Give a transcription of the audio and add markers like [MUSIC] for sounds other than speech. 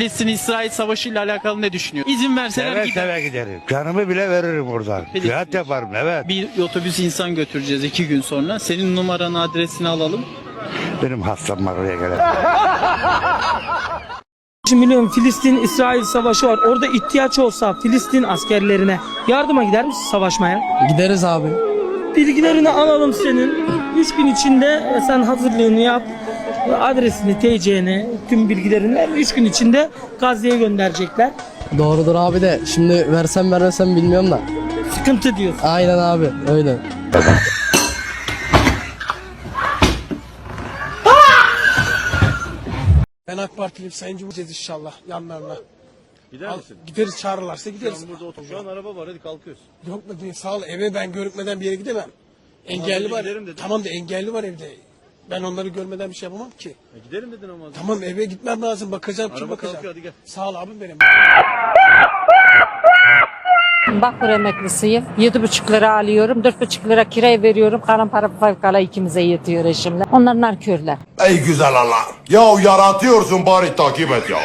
Filistin-İsrail savaşı ile alakalı ne düşünüyor? İzin verseler Seve gider. seve giderim. Canımı bile veririm oradan. Peki. Cihat yaparım evet. Bir otobüs insan götüreceğiz iki gün sonra. Senin numaranı adresini alalım. Benim hastam var oraya gelen. [LAUGHS] Şimdi biliyorum Filistin-İsrail savaşı var. Orada ihtiyaç olsa Filistin askerlerine yardıma gider misin savaşmaya? Gideriz abi. Bilgilerini alalım senin. 3 gün içinde sen hazırlığını yap. Adresini, TC'ni, tüm bilgilerini 3 gün içinde Gazze'ye gönderecekler. Doğrudur abi de şimdi versem vermesem bilmiyorum da. Sıkıntı diyorsun. Aynen abi öyle. Ben AK Partiliyim Sayın Cumhurbaşkanı inşallah yanlarına. Gider misin? Gideriz çağırırlarsa gideriz. burada otur. Şu an araba var hadi kalkıyoruz. Yok mu sağ ol eve ben görükmeden bir yere gidemem. Engelli var. Tamam da engelli var evde. Ben onları görmeden bir şey yapamam ki. Gidelim dedin ama. Tamam eve gitmem lazım bakacağım kim bakacağım. kalkıyor, hadi gel. Sağ ol abim benim. Bakır emeklisiyim. Yedi buçuk lira alıyorum. Dört buçuk lira kiraya veriyorum. Kalan para fevkala ikimize yetiyor eşimle. Onlar narkörler. Ey güzel Allah. Ya yaratıyorsun bari takip et ya.